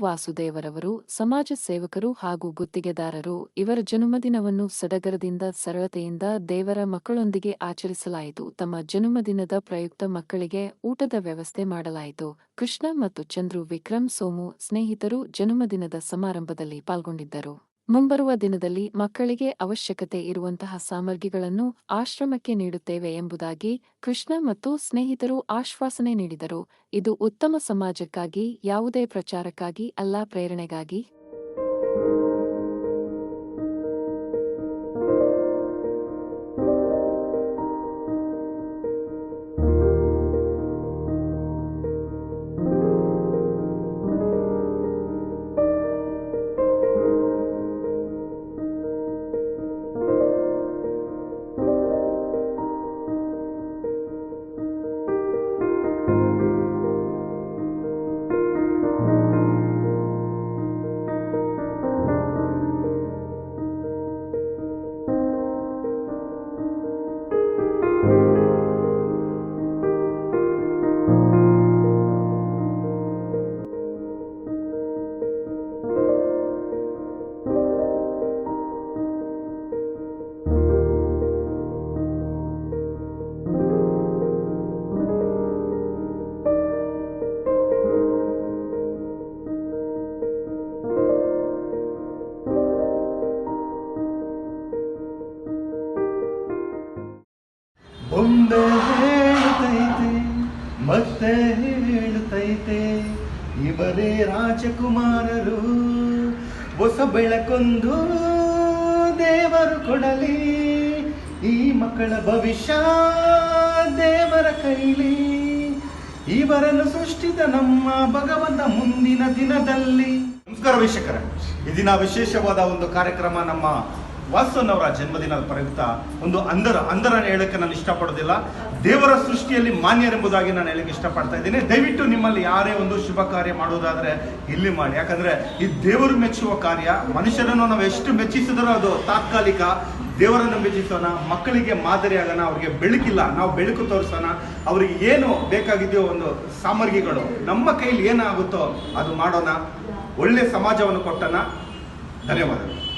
ವಾಸುದೇವರವರು, ಸಮಾಜ ಸೇವಕರು ಹಾಗೂ ಗುತ್ತಿಗೆದಾರರು ಇವರ ಜನ್ಮದಿನವನ್ನು ಸಡಗರದಿಂದ, ಸರಳತೆಯಿಂದ ದೇವರ ಮಕ್ಕಳೊಂದಿಗೆ ಆಚರಿಸಲಾಯಿತು. ತಮ್ಮ ಜನ್ಮದಿನದ ಪ್ರಯುಕ್ತ ಮಕ್ಕಳಿಗೆ ಊಟದ ವ್ಯವಸ್ಥೆ ಮಾಡಲಾಯಿತು. ಕೃಷ್ಣ ಮತ್ತು ಚಂದ್ರು ವಿಕ್ರಮ್ ಸೋಮು ಸ್ನೇಹಿತರು ಜನ್ಮದಿನದ ಸಮಾರಂಭದಲ್ಲಿ ಪಾಲ್ಗೊಂಡಿದ್ದರು. ಮುಂಬರುವ ದಿನದಲ್ಲಿ ಮಕ್ಕಳಿಗೆ ಅವಶ್ಯಕತೆ ಇರುವಂತಹ ಸಾಮಗ್ರಿಗಳನ್ನು ಆಶ್ರಮಕ್ಕೆ ನೀಡುತ್ತೇವೆ ಎಂಬುದಾಗಿ ಕೃಷ್ಣ ಮತ್ತು ಸ್ನೇಹಿತರು ಆಶ್ವಾಸನೆ ನೀಡಿದರು. ಇದು ಉತ್ತಮ ಸಮಾಜಕ್ಕಾಗಿ, ಯಾವುದೇ ಪ್ರಚಾರಕ್ಕಾಗಿ ಅಲ್ಲ, ಪ್ರೇರಣೆಗಾಗಿ. ಬೊಂಬೆ ಹೇಳ್ತೈತೆ, ಮತ್ತೆ ಹೇಳುತ್ತೈತೆ ಇವರೇ ರಾಜಕುಮಾರರು, ಹೊಸ ಬೆಳಕೊಂದು ದೇವರು ಕೊಡಲಿ. ಈ ಮಕ್ಕಳ ಭವಿಷ್ಯ ದೇವರ ಕೈಲಿ. ಇವರನ್ನು ಸೃಷ್ಟಿತ ನಮ್ಮ ಭಗವಂತ ಮುಂದಿನ ದಿನದಲ್ಲಿ. ನಮಸ್ಕಾರ ವೀಕ್ಷಕರ. ಈ ದಿನ ವಿಶೇಷವಾದ ಒಂದು ಕಾರ್ಯಕ್ರಮ ನಮ್ಮ ವಾಸವನವರ ಜನ್ಮದಿನದ ಪ್ರಯುಕ್ತ ಒಂದು ಅಂಧರ ಅಂದರ ಹೇಳಕ್ಕೆ ನಾನು ಇಷ್ಟಪಡೋದಿಲ್ಲ. ದೇವರ ಸೃಷ್ಟಿಯಲ್ಲಿ ಮಾನ್ಯರೆಂಬುದಾಗಿ ನಾನು ಹೇಳಕ್ಕೆ ಇಷ್ಟಪಡ್ತಾ ಇದ್ದೀನಿ. ದಯವಿಟ್ಟು ನಿಮ್ಮಲ್ಲಿ ಯಾರೇ ಒಂದು ಶುಭ ಕಾರ್ಯ ಮಾಡೋದಾದರೆ ಇಲ್ಲಿ ಮಾಡಿ. ಯಾಕಂದ್ರೆ ಈ ದೇವರು ಮೆಚ್ಚುವ ಕಾರ್ಯ, ಮನುಷ್ಯರನ್ನು ನಾವು ಎಷ್ಟು ಮೆಚ್ಚಿಸಿದರೂ ಅದು ತಾತ್ಕಾಲಿಕ. ದೇವರನ್ನು ಮೆಚ್ಚಿಸೋಣ, ಮಕ್ಕಳಿಗೆ ಮಾದರಿಯಾಗೋಣ ಅವ್ರಿಗೆ ಬೆಳಕಿಲ್ಲ, ನಾವು ಬೆಳಕು ತೋರಿಸೋಣ. ಅವ್ರಿಗೆ ಏನು ಬೇಕಾಗಿದೆಯೋ ಒಂದು ಸಾಮಗ್ರಿಗಳು, ನಮ್ಮ ಕೈಲಿ ಏನಾಗುತ್ತೋ ಅದು ಮಾಡೋಣ. ಒಳ್ಳೆ ಸಮಾಜವನ್ನು ಕೊಟ್ಟೋಣ. ಧನ್ಯವಾದಗಳು.